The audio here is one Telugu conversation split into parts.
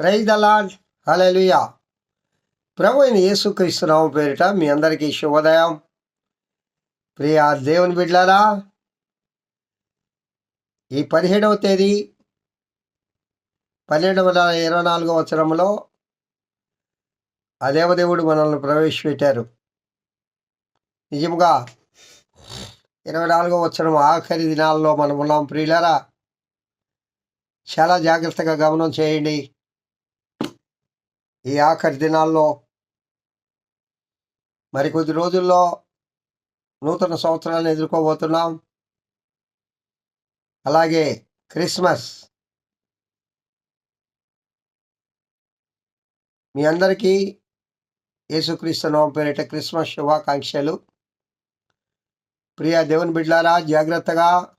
ప్రైజ్ ద లాడ్ హల్లెలూయా ప్రభు అయిన యేసుక్రీస్తునామ పేరిట మీ అందరికీ శుభోదయం. ప్రియ దేవుని బిడ్లారా ఈ పదిహేడవ తేదీ పన్నెండు వందల ఇరవై నాలుగవ వచ్చరంలో ఆ దేవదేవుడు మనల్ని ప్రవేశపెట్టారు. నిజముగా ఇరవై నాలుగవ వచ్చరం ఆఖరి దినాల్లో మనం ఉన్నాం. ప్రియులరా చాలా జాగ్రత్తగా గమనం చేయండి. ఈ ఆఖరి దినాల్లో మరికొద్ది రోజుల్లో నూతన సంవత్సరాన్ని ఎదుర్కోబోతున్నాం. అలాగే క్రిస్మస్. మీ అందరికీ యేసుక్రీస్తు నవం పేరిట క్రిస్మస్ శుభాకాంక్షలు. ప్రియ దేవుని బిడ్లారా జాగ్రత్తగా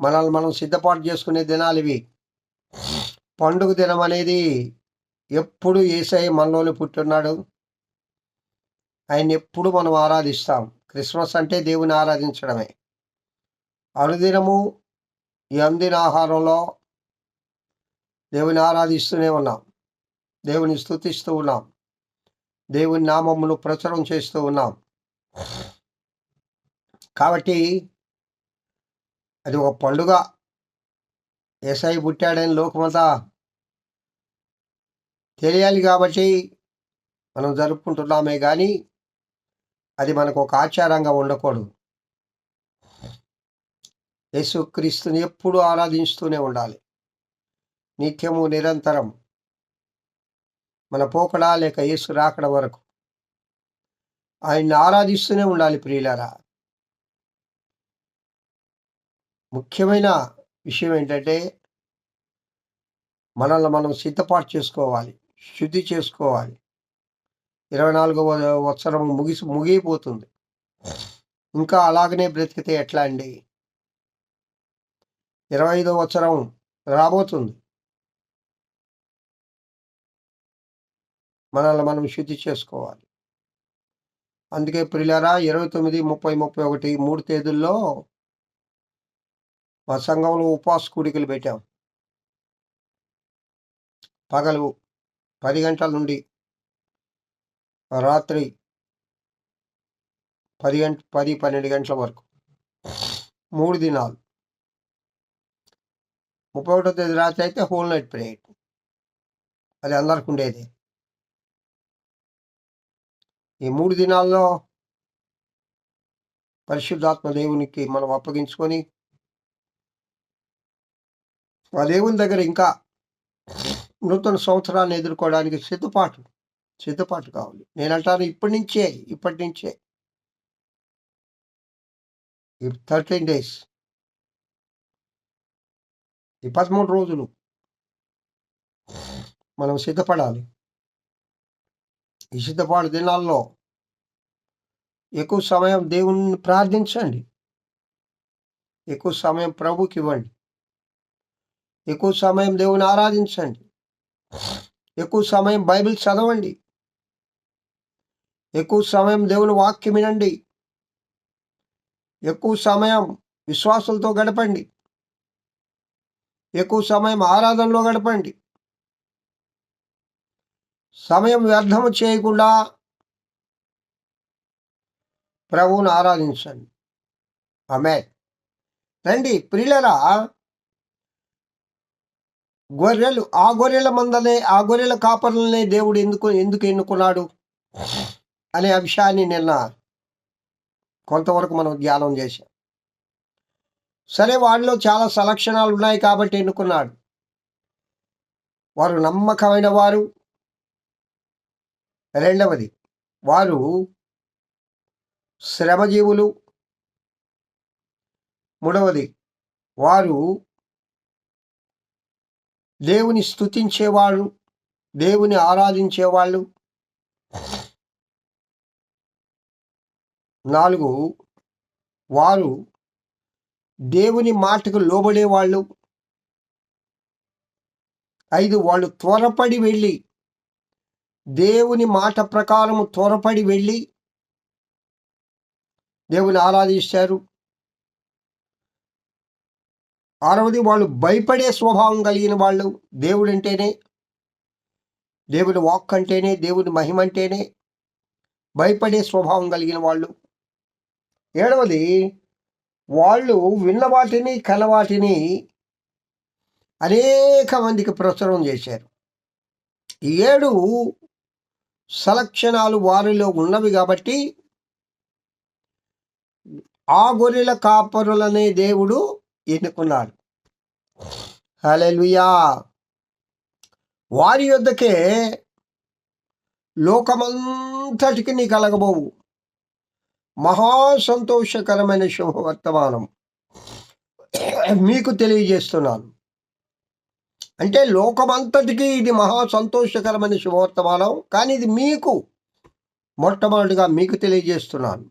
మనల్ని మనం సిద్ధపాటు చేసుకునే దినాలు ఇవి. పండుగ దినం అనేది ఎప్పుడు ఏసై మనలోనే పుట్టున్నాడు ఆయన ఎప్పుడు మనం ఆరాధిస్తాం? క్రిస్మస్ అంటే దేవుని ఆరాధించడమే. అనుదినము ఈ అందిన ఆహారంలో దేవుని ఆరాధిస్తూనే ఉన్నాం. దేవుని స్థుతిస్తూ ఉన్నాం. దేవుని నామమును ప్రచురం చేస్తూ ఉన్నాం. కాబట్టి అది ఒక పండుగ. ఎస్ఐ పుట్టాడని లోకమంతా తెలియాలి కాబట్టి మనం జరుపుకుంటున్నామే కానీ అది మనకు ఒక ఆచారంగా ఉండకూడదు. యేసుక్రీస్తుని ఎప్పుడు ఆరాధిస్తూనే ఉండాలి. నిత్యము నిరంతరం మన పోకడా లేక యేసు రాకడ వరకు ఆయన్ని ఆరాధిస్తూనే ఉండాలి ప్రియులారా. ముఖ్యమైన విషయం ఏంటంటే మనల్ని మనం సిద్ధపాటు చేసుకోవాలి. శుద్ధి చేసుకోవాలి. ఇరవై నాలుగవ వత్సరం ముగిసి ముగిపోతుంది ఇంకా అలాగనే బ్రతికితే ఎట్లా అండి? ఇరవై ఐదో వత్సరం రాబోతుంది. మనల్ని మనం శుద్ధి చేసుకోవాలి. అందుకే ప్రిలారా ఇరవై తొమ్మిది ముప్పై ముప్పై ఒకటి మూడు తేదీల్లో మా సంఘంలో ఉపవాస కూడికలు పెట్టాం. పగలు పది గంటల నుండి రాత్రి పది గంట పది పన్నెండు గంటల వరకు. మూడు దినాలు. ముప్పై ఒకటో తేదీ రాత్రి అయితే హోల్ నైట్ ప్రేయర్ అది అందరికి ఉండేది. ఈ మూడు దినాల్లో పరిశుద్ధాత్మ దేవునికి మనం అప్పగించుకొని ఆ దేవుని దగ్గర ఇంకా నూతన సంవత్సరాన్ని ఎదుర్కోవడానికి సిద్ధపాటు సిద్ధపాటు కావాలి. నేను అంటాను ఇప్పటి నుంచే ఇప్పటి నుంచే. Thirteen days. ఈ పదమూడు రోజులు. మనం సిద్ధపడాలి. ఈ సిద్ధపాటు దినాల్లో ఎక్కువ సమయం దేవుణ్ణి ప్రార్థించండి. ఎక్కువ సమయం ప్రభుకి ఇవ్వండి ఎక్కువ సమయం దేవుని ఆరాధించండి. ఎక్కువ సమయం బైబిల్ చదవండి. ఎక్కువ సమయం దేవుని వాక్యం వినండి. ఎక్కువ సమయం విశ్వాసులతో గడపండి. ఎక్కువ సమయం ఆరాధనలో గడపండి. సమయం వ్యర్థము చేయకుండా ప్రభువును ఆరాధించండి. ఆమె రండి ప్రియులరా గొర్రెలు ఆ గొర్రెల మందలే ఆ గొర్రెల కాపర్లనే దేవుడు ఎందుకు ఎందుకు ఎన్నుకున్నాడు అనే అంశాన్ని నిన్న కొంతవరకు మనం ధ్యానం చేశాం. సరే వాడిలో చాలా సలక్షణాలు ఉన్నాయి కాబట్టి ఎన్నుకున్నాడు. వారు నమ్మకమైన వారు. రెండవది వారు శ్రమజీవులు. మూడవది వారు దేవుని స్థుతించేవాళ్ళు దేవుని ఆరాధించేవాళ్ళు. నాలుగు వారు దేవుని మాటకు లోబడేవాళ్ళు. ఐదు వాళ్ళు త్వరపడి వెళ్ళి దేవుని మాట ప్రకారము త్వరపడి వెళ్ళి దేవుని ఆరాధిస్తారు. ఆరవది వాళ్ళు భయపడే స్వభావం కలిగిన వాళ్ళు దేవుడు అంటేనే దేవుడి వాక్ అంటేనే దేవుడి మహిమ అంటేనే భయపడే స్వభావం కలిగిన వాళ్ళు. ఏడవది వాళ్ళు విన్న వాటిని కలవాటిని అనేక మందికి ప్రచురం చేశారు. ఈ ఏడు సలక్షణాలు వారిలో ఉన్నవి కాబట్టి ఆ గొర్రెల కాపరులనే దేవుడు ఎన్నుకున్నాడు. హలెలుయా వారి యొద్దకే లోకమంతటికి నీ కలగబోవు. మహా సంతోషకరమైన శుభవర్తమానం మీకు తెలియజేస్తున్నాను. అంటే లోకమంతటికి ఇది మహా సంతోషకరమైన శుభవర్తమానం కానీ ఇది మీకు మొట్టమొదటిగా మీకు తెలియజేస్తున్నాను.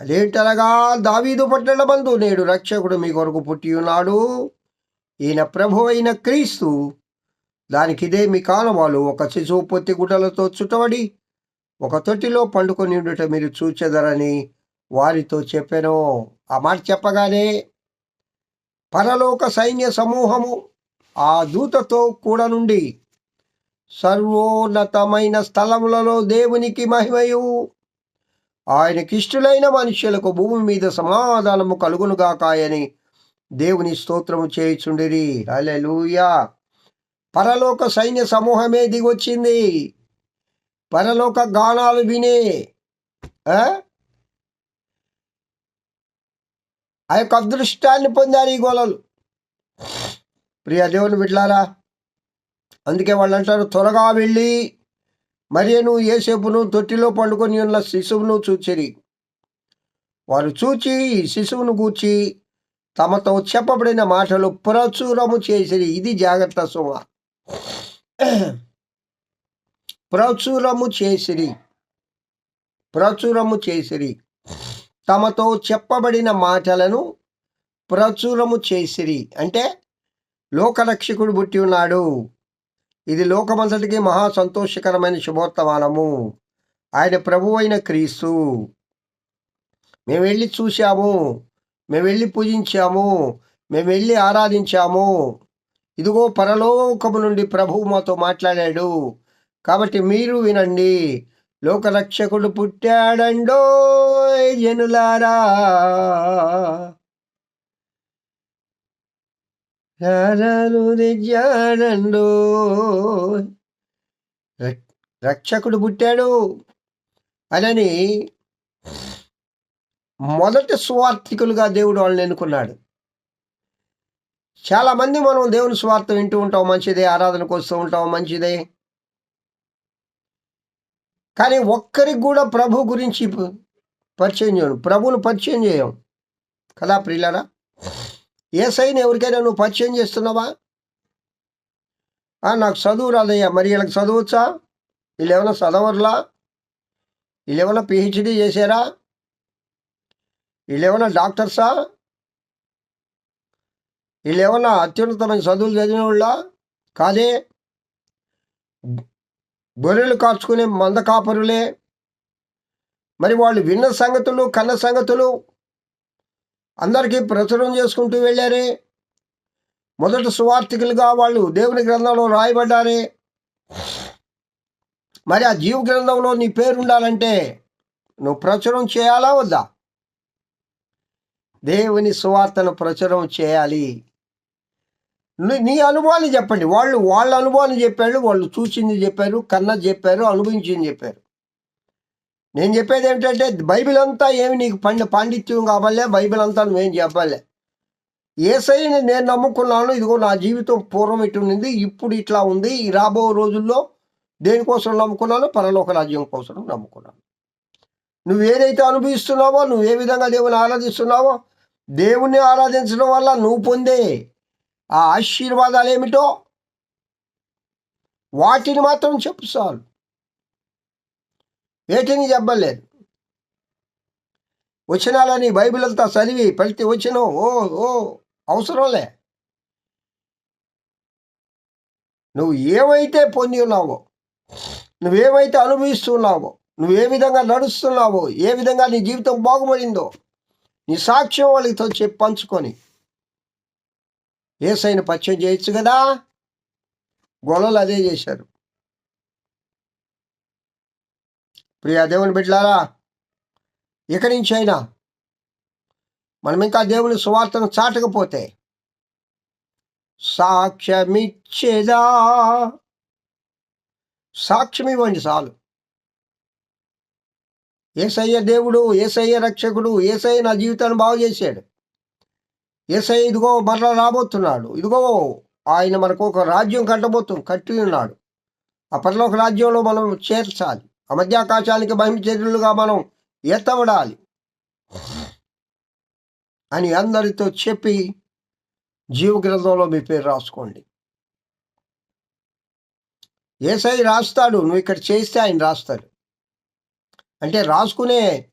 అదేంటనగా దావీదు పట్టణ బంధు నేడు రక్షకుడు మీ కొరకు పుట్టి ఉన్నాడు. ఈయన ప్రభు అయిన క్రీస్తు దానికి ఇదే మీ కాలవాలు ఒక శిశువు పొత్తి గుడ్డలతో చుట్టబడి ఒక తొట్టిలో పండుకొని ఉండుట మీరు చూచెదరని వారితో చెప్పాను. ఆ మాట చెప్పగానే పరలోక సైన్య సమూహము ఆ దూతతో కూడా నుండి సర్వోన్నతమైన స్థలములలో దేవునికి మహిమయు. ఆయనకిష్టులైన మనుష్యులకు భూమి మీద సమాధానము కలుగునుగాకాయని దేవుని స్తోత్రము చేయుచుండిరి. లూయా పరలోక సైన్య సమూహమే దిగొచ్చింది. పరలోక గానాలు వినే ఆ? యొక్క అదృష్టాన్ని పొందారు ఈ గోలలు ప్రియ దేవుని బిడ్లారా అందుకే వాళ్ళు అంటారు త్వరగా వెళ్ళి మరియను ఏసేపును తొట్టిలో పండుకొని ఉన్న శిశువును చూచిరి. వారు చూచి ఈ శిశువును గూర్చి తమతో చెప్పబడిన మాటలు ప్రచురము చేసిరి. ఇది జాగ్రత్త సుమ. ప్రచురము చేసిరి. ప్రచురము చేసిరి. తమతో చెప్పబడిన మాటలను ప్రచురము చేసిరి. అంటే లోకరక్షకుడు పుట్టి ఉన్నాడు. ఇది లోకమంతటికి మహా సంతోషకరమైన శుభోత్తమానము ఆయన ప్రభు అయిన క్రీస్తు. మేము వెళ్ళి చూశాము. మేము వెళ్ళి పూజించాము. మేము వెళ్ళి ఆరాధించాము. ఇదిగో పరలోకము నుండి ప్రభువు మాతో మాట్లాడాడు. కాబట్టి మీరు వినండి. లోకరక్షకుడు పుట్టాడండో జనులారా. రారాలు తెచ్చాడండో రక్షకుడు పుట్టాడు. అనని మొదటి స్వార్థికులుగా దేవుడు వాళ్ళని ఎన్నుకున్నాడు. చాలామంది మనం దేవుని స్వార్థం వింటూ ఉంటాం మంచిదే ఆరాధనకు వస్తూ ఉంటాం మంచిదే. కానీ ఒక్కరికి కూడా ప్రభు గురించి పరిచయం చేయను ప్రభువును పరిచయం చేయం. కదా ప్రియులరా? ఏ ఎవరికైనా నువ్వు పరిచయం చేస్తున్నావా? నాకు చదువు రాదయ్యా. మరి వీళ్ళకి చదవచ్చా? వీళ్ళు ఏమైనా చదవర్లా? వీళ్ళు ఏమైనా పిహెచ్డి చేశారా? వీళ్ళు ఏమైనా డాక్టర్సా? వీళ్ళు ఏమైనా అత్యున్నతమైన చదువులు చదివిన వాళ్ళ కాదే? బొర్రెలు కాచుకునే మంద కాపరులే. మరి వాళ్ళు విన్న సంగతులు కన్న సంగతులు అందరికీ ప్రచురం చేసుకుంటూ వెళ్ళారే. మొదటి సువార్థికులుగా వాళ్ళు దేవుని గ్రంథంలో రాయబడ్డారే. మరి ఆ జీవ గ్రంథంలో నీ పేరు ఉండాలంటే నువ్వు ప్రచురం చేయాలా వద్దా? దేవుని సువార్తను ప్రచురం చేయాలి. నీ- నీ అనుభవాన్ని చెప్పండి. వాళ్ళు వాళ్ళ అనుభవాన్ని చెప్పారు వాళ్ళు చూసింది చెప్పారు కన్న చెప్పారు అనుభవించింది చెప్పారు. నేను చెప్పేది ఏంటంటే బైబిల్ అంతా ఏమి నీకు పండి పాండిత్యం కావాలే బైబిల్ అంతా నువ్వేం చెప్పాలే. ఏసైని నేను నమ్ముకున్నాను ఇదిగో నా జీవితం పూర్వం ఇటు ఉంది ఇప్పుడు ఇట్లా ఉంది ఈ రాబో రోజుల్లో దేనికోసం నమ్ముకున్నాను? పరలోక రాజ్యం కోసం నమ్ముకున్నాను. నువ్వు ఏదైతే అనుభవిస్తున్నావో నువ్వు ఏ విధంగా దేవుని ఆరాధిస్తున్నావో దేవుణ్ణి ఆరాధించడం వల్ల నువ్వు పొందే ఆ ఆశీర్వాదాలు ఏమిటో వాటిని మాత్రం చెప్పు చాలు వేటిని చెప్పలేదు. వచనాలని బైబిల్ అంతా చదివి ప్రతి వచనం ఓ ఓ అవసరంలే. నువ్వు ఏమైతే పొంది ఉన్నావో నువ్వేమైతే అనుభవిస్తున్నావో నువ్వు ఏ విధంగా నడుస్తున్నావో ఏ విధంగా నీ జీవితం బాగుపడిందో నీ సాక్ష్యం వాళ్ళతో చెప్పి పంచుకొని ఏసైన పరిచయం చేయొచ్చు కదా. గొడవలు అదే చేశారు. ప్రియా దేవుని బిడ్డలారా ఇక నుంచి అయినా మనం ఇంకా దేవుని సువార్తను చాటకపోతే సాక్ష్యమిచ్చేదా? సాక్ష్యం ఇవ్వండి చాలు. ఏసయ్య దేవుడు ఏసయ్య రక్షకుడు ఏసయ్య నా జీవితాన్ని బాగు చేశాడు. ఏసయ్య ఇదిగో మరలా రాబోతున్నాడు. ఇదిగో ఆయన మనకు ఒక రాజ్యం కట్టబోతు కట్టి ఉన్నాడు. ఆ పరలోక రాజ్యంలో మనం చేర్చాలి. ఆ మధ్యాకాశానికి మహిమచర్యులుగా మనం ఎత్తబడాలి అని అందరితో చెప్పి జీవ గ్రంథంలో మీ పేరు రాసుకోండి. ఏసై రాస్తాడు నువ్వు ఇక్కడ చేస్తే ఆయన రాస్తాడు. అంటే రాసుకునే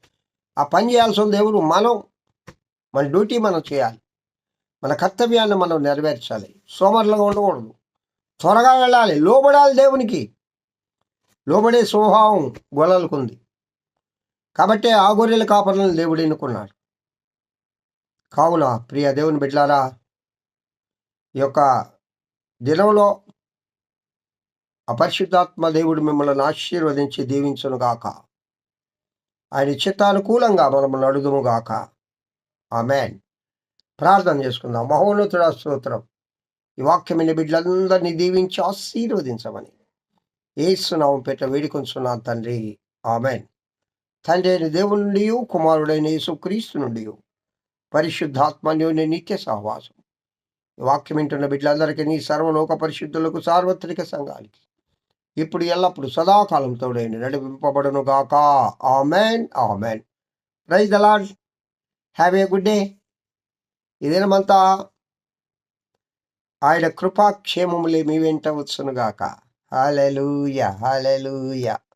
ఆ పని చేయాల్సిన దేవుడు మనం మన డ్యూటీ మనం చేయాలి. మన కర్తవ్యాన్ని మనం నెరవేర్చాలి. సోమరులుగా ఉండకూడదు. త్వరగా వెళ్ళాలి. లోబడాలి దేవునికి. లోబడే స్వభావం గొల్లలకుంది కాబట్టి ఆ గొర్రెల కాపరులను దేవుడు ఎన్నుకున్నాడు. కావున ప్రియ దేవుని బిడ్డలారా ఈ యొక్క దినంలో అపరిశుద్ధాత్మ దేవుడు మిమ్మల్ని ఆశీర్వదించి దీవించునుగాక ఆయన చిత్తానుకూలంగా మనము నడుదుముగాక గాక. మ్యాన్ ప్రార్థన చేసుకుందాం. మహోన్నతుడ స్తోత్రం. ఈ వాక్యమైన బిడ్డలందరినీ దీవించి ఆశీర్వదించమని. ఏసునామం పెట్ట వేడుకొంచున్నాను తండ్రి. ఆమెన్. తండ్రి అయిన దేవుని నుండి కుమారుడైన యేసుక్రీస్తు నుండి పరిశుద్ధాత్మన్యోని నిత్య సహవాసం. వాక్యం వింటున్న బిడ్డలందరికీ నీ సర్వలోక పరిశుద్ధులకు సార్వత్రిక సంఘానికి ఇప్పుడు ఎల్లప్పుడు సదాకాలంతో నడిపింపబడును గాక amen. Amen. Praise the Lord have a good day. ఈ దినమంతా ఆయన కృపాక్షేమములే మీ వెంట వచ్చును గాక హాలెలూయ హాలెలూయ